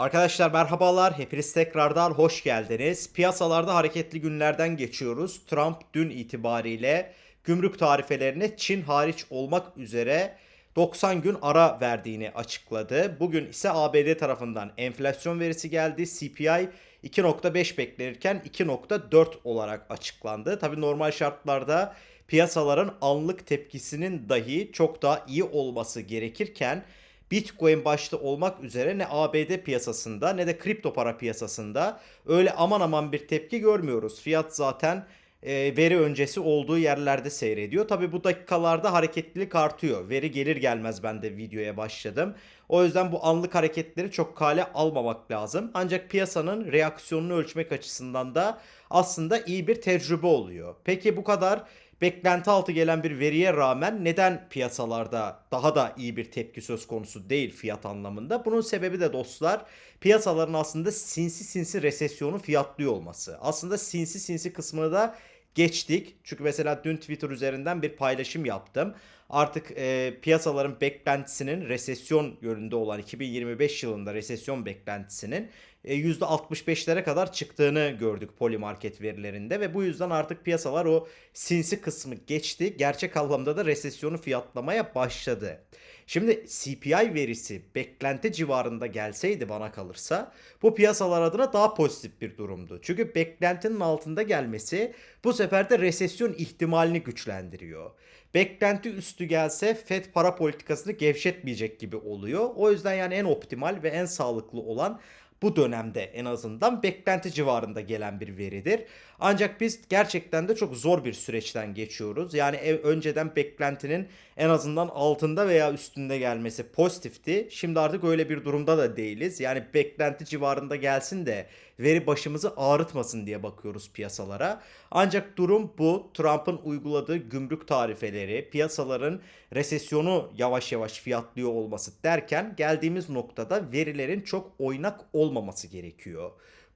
Arkadaşlar merhabalar. Hepiniz tekrardan hoş geldiniz. Piyasalarda hareketli günlerden geçiyoruz. Trump dün itibariyle gümrük tarifelerine Çin hariç olmak üzere 90 gün ara verdiğini açıkladı. Bugün ise ABD tarafından enflasyon verisi geldi. CPI 2.5 beklenirken 2.4 olarak açıklandı. Tabi normal şartlarda piyasaların anlık tepkisinin dahi çok daha iyi olması gerekirken Bitcoin başta olmak üzere ne ABD piyasasında ne de kripto para piyasasında öyle aman aman bir tepki görmüyoruz. Fiyat zaten e, veri öncesi olduğu yerlerde seyrediyor. Tabi bu dakikalarda hareketlilik artıyor. Veri gelir gelmez ben de videoya başladım. O yüzden bu anlık hareketleri çok kale almamak lazım. Ancak piyasanın reaksiyonunu ölçmek açısından da aslında iyi bir tecrübe oluyor. Peki bu kadar beklenti altı gelen bir veriye rağmen neden piyasalarda daha da iyi bir tepki söz konusu değil fiyat anlamında? Bunun sebebi de dostlar piyasaların aslında sinsi sinsi resesyonu fiyatlıyor olması. Aslında sinsi sinsi kısmını da geçtik. Çünkü mesela dün Twitter üzerinden bir paylaşım yaptım. Artık e, piyasaların beklentisinin resesyon yönünde olan 2025 yılında resesyon beklentisinin %65'lere kadar çıktığını gördük Polymarket verilerinde ve bu yüzden artık piyasalar o sinsi kısmı geçti. Gerçek anlamda da resesyonu fiyatlamaya başladı. Şimdi CPI verisi beklenti civarında gelseydi bana kalırsa bu piyasalar adına daha pozitif bir durumdu. Çünkü beklentinin altında gelmesi bu sefer de resesyon ihtimalini güçlendiriyor. Beklenti üstü gelse Fed para politikasını gevşetmeyecek gibi oluyor. O yüzden yani en optimal ve en sağlıklı olan bu dönemde en azından beklenti civarında gelen bir veridir. Ancak biz gerçekten de çok zor bir süreçten geçiyoruz. Yani önceden beklentinin en azından altında veya üstünde gelmesi pozitifti. Şimdi artık öyle bir durumda da değiliz. Yani beklenti civarında gelsin de veri başımızı ağrıtmasın diye bakıyoruz piyasalara. Ancak durum bu. Trump'ın uyguladığı gümrük tarifeleri, piyasaların resesyonu yavaş yavaş fiyatlıyor olması derken geldiğimiz noktada verilerin çok oynak olmaması gerekiyor.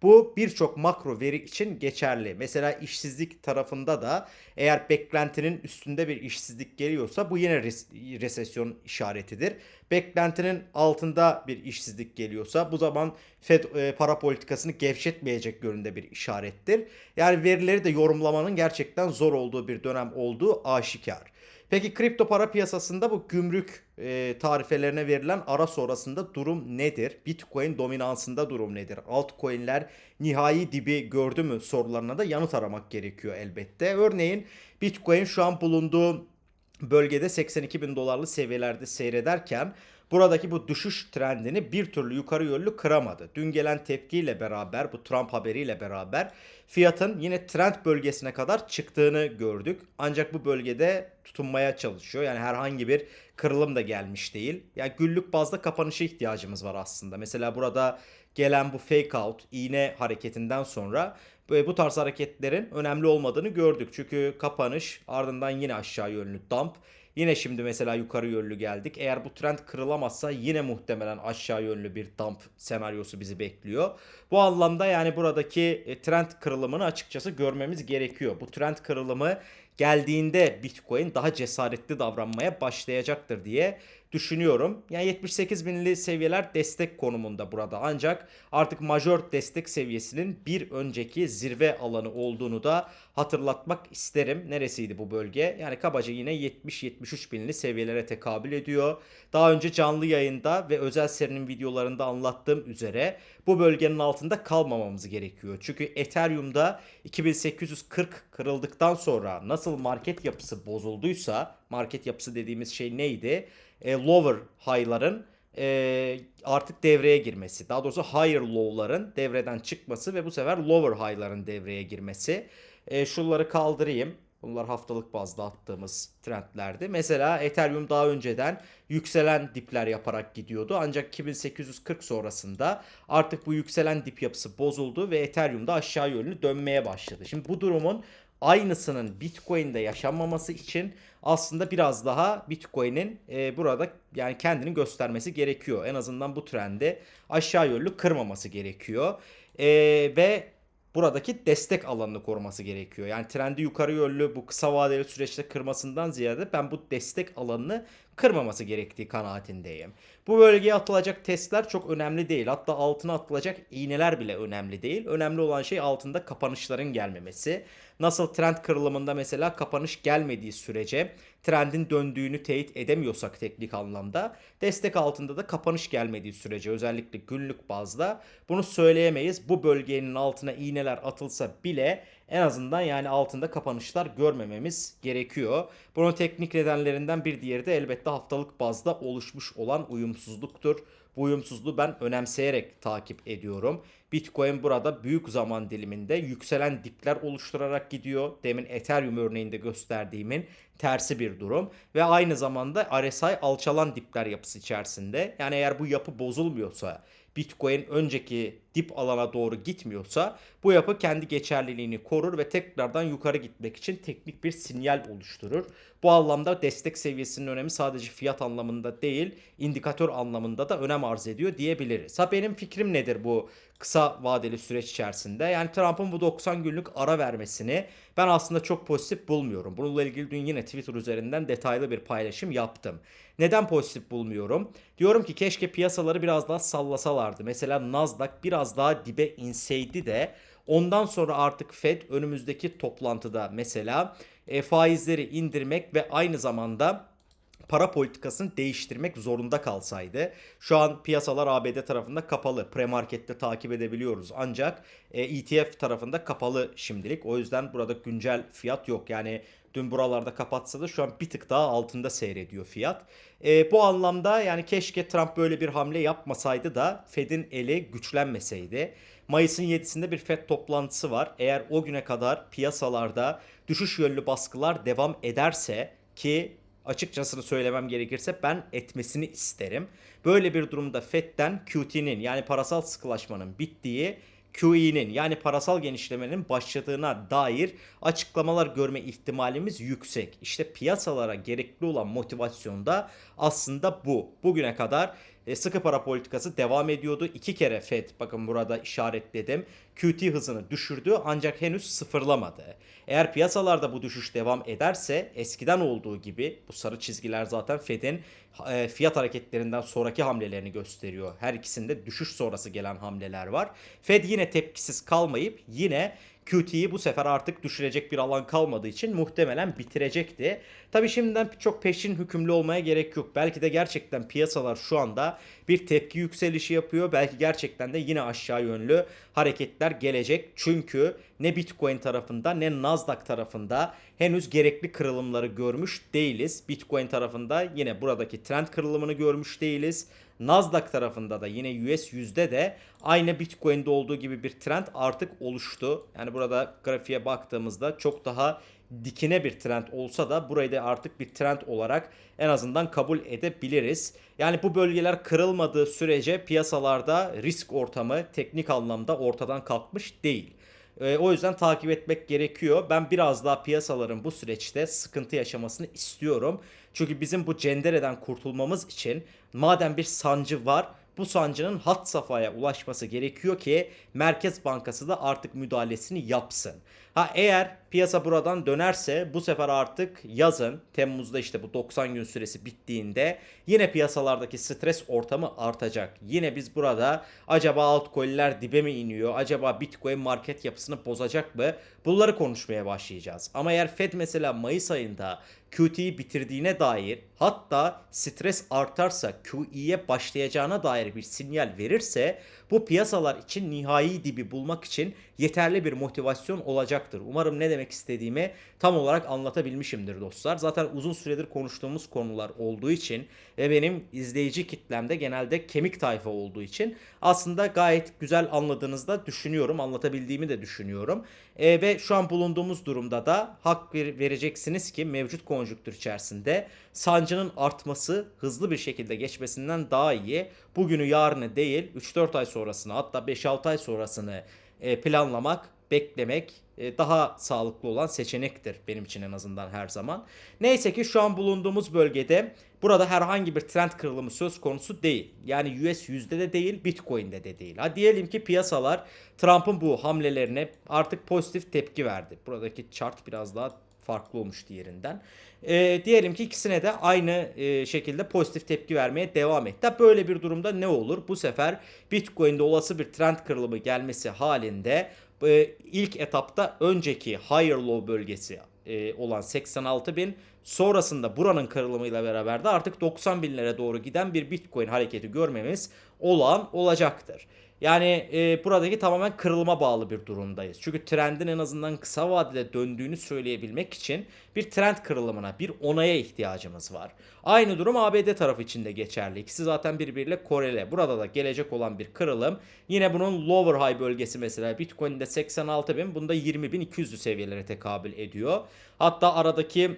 Bu birçok makro veri için geçerli. Mesela işsizlik tarafında da eğer beklentinin üstünde bir işsizlik geliyorsa bu yine res- resesyon işaretidir. Beklentinin altında bir işsizlik geliyorsa bu zaman Fed e, para politikasını gevşetmeyecek yönünde bir işarettir. Yani verileri de yorumlamanın gerçekten zor olduğu bir dönem olduğu aşikar. Peki kripto para piyasasında bu gümrük e, tarifelerine verilen ara sonrasında durum nedir? Bitcoin dominansında durum nedir? Altcoin'ler nihai dibi gördü mü sorularına da yanıt aramak gerekiyor elbette. Örneğin Bitcoin şu an bulunduğu bölgede 82 bin dolarlı seviyelerde seyrederken buradaki bu düşüş trendini bir türlü yukarı yönlü kıramadı. Dün gelen tepkiyle beraber bu Trump haberiyle beraber fiyatın yine trend bölgesine kadar çıktığını gördük. Ancak bu bölgede tutunmaya çalışıyor. Yani herhangi bir kırılım da gelmiş değil. Yani günlük bazda kapanışa ihtiyacımız var aslında. Mesela burada gelen bu fake out, iğne hareketinden sonra böyle bu tarz hareketlerin önemli olmadığını gördük. Çünkü kapanış ardından yine aşağı yönlü dump. Yine şimdi mesela yukarı yönlü geldik. Eğer bu trend kırılamazsa yine muhtemelen aşağı yönlü bir dump senaryosu bizi bekliyor. Bu anlamda yani buradaki e, trend kırılımını açıkçası görmemiz gerekiyor. Bu trend kırılımı geldiğinde Bitcoin daha cesaretli davranmaya başlayacaktır diye düşünüyorum. Yani 78 binli seviyeler destek konumunda burada. Ancak artık majör destek seviyesinin bir önceki zirve alanı olduğunu da hatırlatmak isterim. Neresiydi bu bölge? Yani kabaca yine 70-73 binli seviyelere tekabül ediyor. Daha önce canlı yayında ve özel serinin videolarında anlattığım üzere bu bölgenin altında kalmamamız gerekiyor. Çünkü Ethereum'da 2840 kırıldıktan sonra nasıl market yapısı bozulduysa market yapısı dediğimiz şey neydi? E, lower high'ların e, artık devreye girmesi. Daha doğrusu higher low'ların devreden çıkması ve bu sefer lower high'ların devreye girmesi. E, şunları kaldırayım. Bunlar haftalık bazda attığımız trendlerdi. Mesela Ethereum daha önceden yükselen dipler yaparak gidiyordu. Ancak 2840 sonrasında artık bu yükselen dip yapısı bozuldu ve Ethereum da aşağı yönlü dönmeye başladı. Şimdi bu durumun aynısının Bitcoin'de yaşanmaması için aslında biraz daha Bitcoin'in e, burada yani kendini göstermesi gerekiyor. En azından bu trendi aşağı yönlü kırmaması gerekiyor. E, ve buradaki destek alanını koruması gerekiyor. Yani trendi yukarı yönlü bu kısa vadeli süreçte kırmasından ziyade ben bu destek alanını kırmaması gerektiği kanaatindeyim. Bu bölgeye atılacak testler çok önemli değil. Hatta altına atılacak iğneler bile önemli değil. Önemli olan şey altında kapanışların gelmemesi. Nasıl trend kırılımında mesela kapanış gelmediği sürece trendin döndüğünü teyit edemiyorsak teknik anlamda destek altında da kapanış gelmediği sürece özellikle günlük bazda bunu söyleyemeyiz. Bu bölgenin altına iğneler atılsa bile en azından yani altında kapanışlar görmememiz gerekiyor. Bunun teknik nedenlerinden bir diğeri de elbette haftalık bazda oluşmuş olan uyumsuzluktur. Bu uyumsuzluğu ben önemseyerek takip ediyorum. Bitcoin burada büyük zaman diliminde yükselen dipler oluşturarak gidiyor. Demin Ethereum örneğinde gösterdiğimin tersi bir durum. Ve aynı zamanda RSI alçalan dipler yapısı içerisinde. Yani eğer bu yapı bozulmuyorsa Bitcoin önceki dip alana doğru gitmiyorsa bu yapı kendi geçerliliğini korur ve tekrardan yukarı gitmek için teknik bir sinyal oluşturur. Bu anlamda destek seviyesinin önemi sadece fiyat anlamında değil, indikatör anlamında da önem arz ediyor diyebiliriz. Ha benim fikrim nedir bu kısa vadeli süreç içerisinde? Yani Trump'ın bu 90 günlük ara vermesini ben aslında çok pozitif bulmuyorum. Bununla ilgili dün yine Twitter üzerinden detaylı bir paylaşım yaptım. Neden pozitif bulmuyorum? Diyorum ki keşke piyasaları biraz daha sallasalardı. Mesela Nasdaq biraz daha dibe inseydi de ondan sonra artık Fed önümüzdeki toplantıda mesela e, faizleri indirmek ve aynı zamanda para politikasını değiştirmek zorunda kalsaydı. Şu an piyasalar ABD tarafında kapalı. Premarkette takip edebiliyoruz. Ancak e, ETF tarafında kapalı şimdilik. O yüzden burada güncel fiyat yok. Yani dün buralarda kapatsa da şu an bir tık daha altında seyrediyor fiyat. E, bu anlamda yani keşke Trump böyle bir hamle yapmasaydı da Fed'in eli güçlenmeseydi. Mayıs'ın 7'sinde bir FED toplantısı var. Eğer o güne kadar piyasalarda düşüş yönlü baskılar devam ederse ki açıkçasını söylemem gerekirse ben etmesini isterim. Böyle bir durumda FED'den QT'nin yani parasal sıkılaşmanın bittiği QE'nin yani parasal genişlemenin başladığına dair açıklamalar görme ihtimalimiz yüksek. İşte piyasalara gerekli olan motivasyon da aslında bu. Bugüne kadar e, sıkı para politikası devam ediyordu. İki kere FED bakın burada işaretledim. QT hızını düşürdü ancak henüz sıfırlamadı. Eğer piyasalarda bu düşüş devam ederse eskiden olduğu gibi bu sarı çizgiler zaten Fed'in e, fiyat hareketlerinden sonraki hamlelerini gösteriyor. Her ikisinde düşüş sonrası gelen hamleler var. Fed yine tepkisiz kalmayıp yine QT'yi bu sefer artık düşürecek bir alan kalmadığı için muhtemelen bitirecekti. Tabi şimdiden çok peşin hükümlü olmaya gerek yok. Belki de gerçekten piyasalar şu anda bir tepki yükselişi yapıyor. Belki gerçekten de yine aşağı yönlü hareketler gelecek. Çünkü ne Bitcoin tarafında ne Nasdaq tarafında henüz gerekli kırılımları görmüş değiliz. Bitcoin tarafında yine buradaki trend kırılımını görmüş değiliz. Nasdaq tarafında da yine US yüzde de aynı Bitcoin'de olduğu gibi bir trend artık oluştu. Yani burada grafiğe baktığımızda çok daha dikine bir trend olsa da burayı da artık bir trend olarak en azından kabul edebiliriz. Yani bu bölgeler kırılmadığı sürece piyasalarda risk ortamı teknik anlamda ortadan kalkmış değil. E, o yüzden takip etmek gerekiyor. Ben biraz daha piyasaların bu süreçte sıkıntı yaşamasını istiyorum. Çünkü bizim bu cendereden kurtulmamız için madem bir sancı var bu sancının hat safhaya ulaşması gerekiyor ki Merkez Bankası da artık müdahalesini yapsın. Ha eğer piyasa buradan dönerse bu sefer artık yazın Temmuz'da işte bu 90 gün süresi bittiğinde yine piyasalardaki stres ortamı artacak. Yine biz burada acaba altcoin'ler dibe mi iniyor? Acaba Bitcoin market yapısını bozacak mı? Bunları konuşmaya başlayacağız. Ama eğer Fed mesela Mayıs ayında QT'yi bitirdiğine dair hatta stres artarsa QE'ye başlayacağına dair bir sinyal verirse bu piyasalar için nihai dibi bulmak için yeterli bir motivasyon olacaktır. Umarım ne demek istediğimi tam olarak anlatabilmişimdir dostlar. Zaten uzun süredir konuştuğumuz konular olduğu için ve benim izleyici kitlemde genelde kemik tayfa olduğu için aslında gayet güzel anladığınızda düşünüyorum. Anlatabildiğimi de düşünüyorum. E, ve şu an bulunduğumuz durumda da hak ver, vereceksiniz ki mevcut konjüktür içerisinde sancının artması hızlı bir şekilde geçmesinden daha iyi. Bugünü yarını değil 3-4 ay sonrasını hatta 5-6 ay sonrasını e, planlamak beklemek e, daha sağlıklı olan seçenektir benim için en azından her zaman. Neyse ki şu an bulunduğumuz bölgede burada herhangi bir trend kırılımı söz konusu değil. Yani US yüzde de değil, Bitcoin'de de değil. Ha diyelim ki piyasalar Trump'ın bu hamlelerine artık pozitif tepki verdi. Buradaki chart biraz daha farklı olmuş diğerinden. E, diyelim ki ikisine de aynı e, şekilde pozitif tepki vermeye devam etti. Böyle bir durumda ne olur? Bu sefer Bitcoin'de olası bir trend kırılımı gelmesi halinde e, ilk etapta önceki higher low bölgesi e, olan 86 bin sonrasında buranın kırılımıyla beraber de artık 90 binlere doğru giden bir Bitcoin hareketi görmemiz olağan olacaktır. Yani e, buradaki tamamen kırılıma bağlı bir durumdayız. Çünkü trendin en azından kısa vadede döndüğünü söyleyebilmek için bir trend kırılımına, bir onaya ihtiyacımız var. Aynı durum ABD tarafı için de geçerli. İkisi zaten birbiriyle korele. Burada da gelecek olan bir kırılım. Yine bunun lower high bölgesi mesela Bitcoin'de 86 bin, bunda 20 bin 200'lü seviyelere tekabül ediyor. Hatta aradaki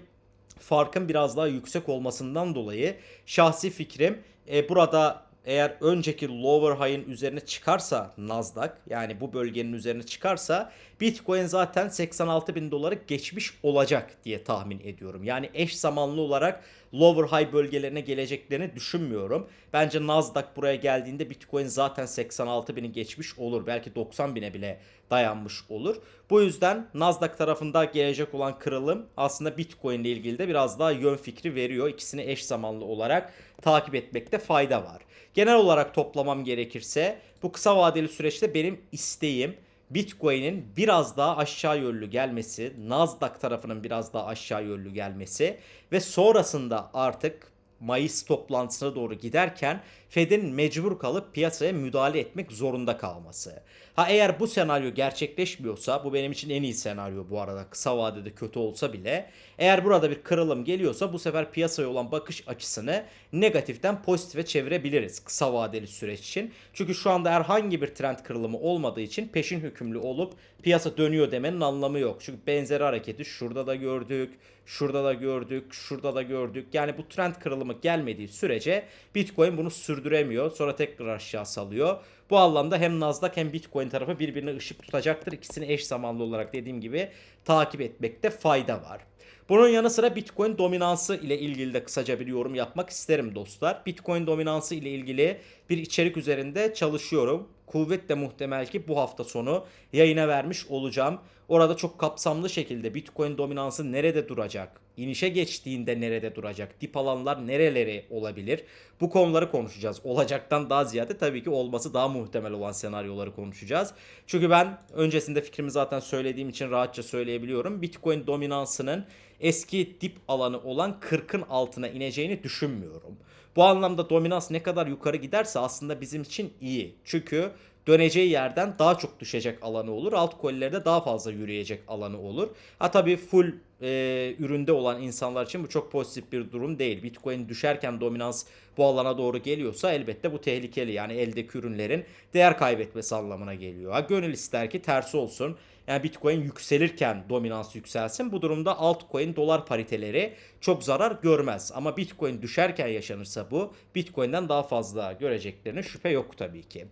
farkın biraz daha yüksek olmasından dolayı şahsi fikrim e, burada eğer önceki lower high'ın üzerine çıkarsa Nasdaq yani bu bölgenin üzerine çıkarsa Bitcoin zaten 86 bin doları geçmiş olacak diye tahmin ediyorum. Yani eş zamanlı olarak lower high bölgelerine geleceklerini düşünmüyorum. Bence Nasdaq buraya geldiğinde Bitcoin zaten 86 bini geçmiş olur. Belki 90 bine bile dayanmış olur. Bu yüzden Nasdaq tarafında gelecek olan kırılım aslında Bitcoin ile ilgili de biraz daha yön fikri veriyor. İkisini eş zamanlı olarak takip etmekte fayda var. Genel olarak toplamam gerekirse bu kısa vadeli süreçte benim isteğim Bitcoin'in biraz daha aşağı yönlü gelmesi, Nasdaq tarafının biraz daha aşağı yönlü gelmesi ve sonrasında artık Mayıs toplantısına doğru giderken Fed'in mecbur kalıp piyasaya müdahale etmek zorunda kalması. Ha eğer bu senaryo gerçekleşmiyorsa bu benim için en iyi senaryo bu arada kısa vadede kötü olsa bile eğer burada bir kırılım geliyorsa bu sefer piyasaya olan bakış açısını negatiften pozitife çevirebiliriz kısa vadeli süreç için. Çünkü şu anda herhangi bir trend kırılımı olmadığı için peşin hükümlü olup piyasa dönüyor demenin anlamı yok. Çünkü benzeri hareketi şurada da gördük, şurada da gördük, şurada da gördük. Yani bu trend kırılımı gelmediği sürece Bitcoin bunu sürdüremiyor. Sonra tekrar aşağı salıyor. Bu anlamda hem Nasdaq hem Bitcoin tarafı birbirine ışık tutacaktır. İkisini eş zamanlı olarak dediğim gibi takip etmekte fayda var. Bunun yanı sıra Bitcoin dominansı ile ilgili de kısaca bir yorum yapmak isterim dostlar. Bitcoin dominansı ile ilgili bir içerik üzerinde çalışıyorum. Kuvvetle muhtemel ki bu hafta sonu yayına vermiş olacağım. Orada çok kapsamlı şekilde Bitcoin dominansı nerede duracak? İnişe geçtiğinde nerede duracak? Dip alanlar nereleri olabilir? Bu konuları konuşacağız. Olacaktan daha ziyade tabii ki olması daha muhtemel olan senaryoları konuşacağız. Çünkü ben öncesinde fikrimi zaten söylediğim için rahatça söyleyebiliyorum. Bitcoin dominansının eski dip alanı olan 40'ın altına ineceğini düşünmüyorum. Bu anlamda dominans ne kadar yukarı giderse aslında bizim için iyi. Çünkü döneceği yerden daha çok düşecek alanı olur. Altcoin'lerde daha fazla yürüyecek alanı olur. Ha tabii full e, üründe olan insanlar için bu çok pozitif bir durum değil. Bitcoin düşerken dominans bu alana doğru geliyorsa elbette bu tehlikeli. Yani eldeki ürünlerin değer kaybetmesi anlamına geliyor. Ha, gönül ister ki tersi olsun. Yani Bitcoin yükselirken dominans yükselsin. Bu durumda altcoin dolar pariteleri çok zarar görmez. Ama Bitcoin düşerken yaşanırsa bu Bitcoin'den daha fazla göreceklerine şüphe yok tabii ki.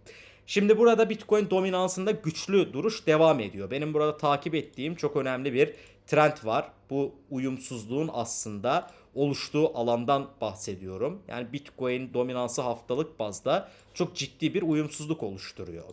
Şimdi burada Bitcoin dominansında güçlü duruş devam ediyor. Benim burada takip ettiğim çok önemli bir trend var. Bu uyumsuzluğun aslında oluştuğu alandan bahsediyorum. Yani Bitcoin dominansı haftalık bazda çok ciddi bir uyumsuzluk oluşturuyor.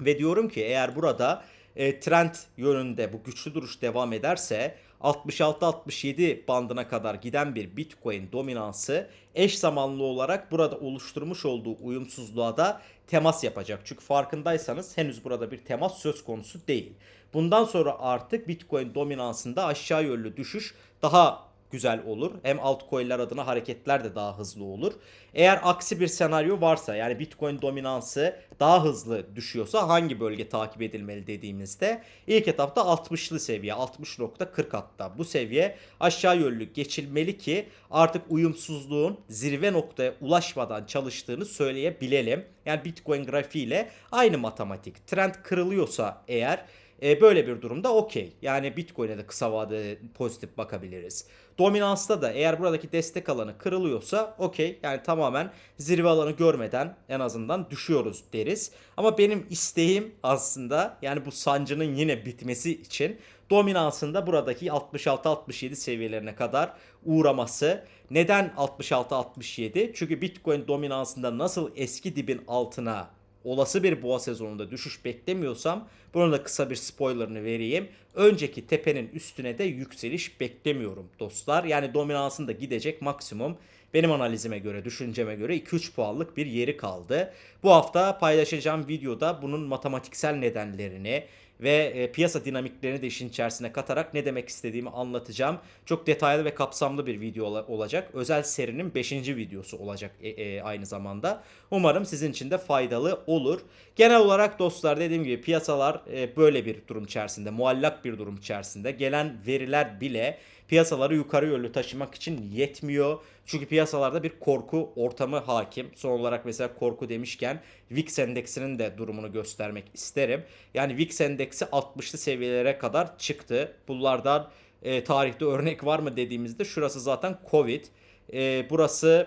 Ve diyorum ki eğer burada e, trend yönünde bu güçlü duruş devam ederse 66-67 bandına kadar giden bir Bitcoin dominansı eş zamanlı olarak burada oluşturmuş olduğu uyumsuzluğa da temas yapacak. Çünkü farkındaysanız henüz burada bir temas söz konusu değil. Bundan sonra artık Bitcoin dominansında aşağı yönlü düşüş daha güzel olur. Hem altcoin'ler adına hareketler de daha hızlı olur. Eğer aksi bir senaryo varsa yani Bitcoin dominansı daha hızlı düşüyorsa hangi bölge takip edilmeli dediğimizde ilk etapta 60'lı seviye 60.40 hatta bu seviye aşağı yönlü geçilmeli ki artık uyumsuzluğun zirve noktaya ulaşmadan çalıştığını söyleyebilelim. Yani Bitcoin grafiğiyle aynı matematik. Trend kırılıyorsa eğer E, böyle bir durumda okey. Yani Bitcoin'e de kısa vadede pozitif bakabiliriz. Dominansta da eğer buradaki destek alanı kırılıyorsa okey. Yani tamamen zirve alanı görmeden en azından düşüyoruz deriz. Ama benim isteğim aslında yani bu sancının yine bitmesi için dominansında buradaki 66-67 seviyelerine kadar uğraması. Neden 66-67? Çünkü Bitcoin dominansında nasıl eski dibin altına olası bir boğa sezonunda düşüş beklemiyorsam bunun da kısa bir spoilerını vereyim. Önceki tepenin üstüne de yükseliş beklemiyorum dostlar. Yani dominansın da gidecek maksimum benim analizime göre, düşünceme göre 2-3 puanlık bir yeri kaldı. Bu hafta paylaşacağım videoda bunun matematiksel nedenlerini ve e, piyasa dinamiklerini de işin içerisine katarak ne demek istediğimi anlatacağım. Çok detaylı ve kapsamlı bir video ola- olacak. Özel serinin 5. videosu olacak e, e, aynı zamanda. Umarım sizin için de faydalı olur. Genel olarak dostlar dediğim gibi piyasalar böyle bir durum içerisinde, muallak bir durum içerisinde. Gelen veriler bile piyasaları yukarı yönlü taşımak için yetmiyor. Çünkü piyasalarda bir korku ortamı hakim. Son olarak mesela korku demişken VIX endeksinin de durumunu göstermek isterim. Yani VIX endeksi 60'lı seviyelere kadar çıktı. Bunlardan e, tarihte örnek var mı dediğimizde şurası zaten Covid. E, burası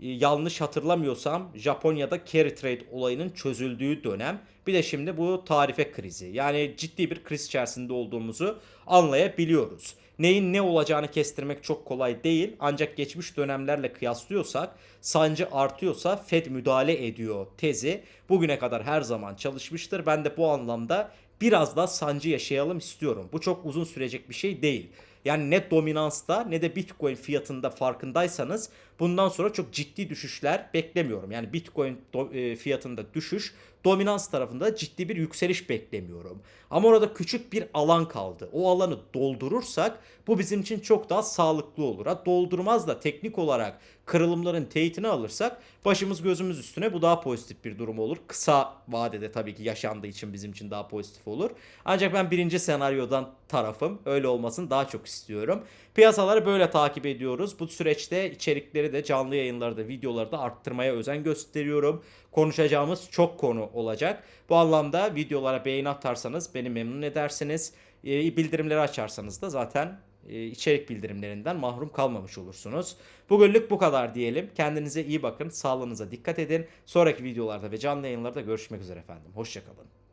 e, yanlış hatırlamıyorsam Japonya'da carry trade olayının çözüldüğü dönem. Bir de şimdi bu tarife krizi. Yani ciddi bir kriz içerisinde olduğumuzu anlayabiliyoruz. Neyin ne olacağını kestirmek çok kolay değil. Ancak geçmiş dönemlerle kıyaslıyorsak sancı artıyorsa Fed müdahale ediyor tezi bugüne kadar her zaman çalışmıştır. Ben de bu anlamda biraz daha sancı yaşayalım istiyorum. Bu çok uzun sürecek bir şey değil. Yani ne dominansta ne de Bitcoin fiyatında farkındaysanız bundan sonra çok ciddi düşüşler beklemiyorum. Yani Bitcoin e, fiyatında düşüş, dominans tarafında ciddi bir yükseliş beklemiyorum. Ama orada küçük bir alan kaldı. O alanı doldurursak bu bizim için çok daha sağlıklı olur. Ha doldurmaz da teknik olarak kırılımların teyitini alırsak başımız gözümüz üstüne bu daha pozitif bir durum olur. Kısa vadede tabii ki yaşandığı için bizim için daha pozitif olur. Ancak ben birinci senaryodan tarafım. Öyle olmasını daha çok istiyorum. Piyasaları böyle takip ediyoruz. Bu süreçte içerikleri de canlı yayınları da videoları da arttırmaya özen gösteriyorum. Konuşacağımız çok konu olacak. Bu anlamda videolara beğeni atarsanız beni memnun edersiniz. E, bildirimleri açarsanız da zaten e, içerik bildirimlerinden mahrum kalmamış olursunuz. Bugünlük bu kadar diyelim. Kendinize iyi bakın. Sağlığınıza dikkat edin. Sonraki videolarda ve canlı yayınlarda görüşmek üzere efendim. Hoşçakalın.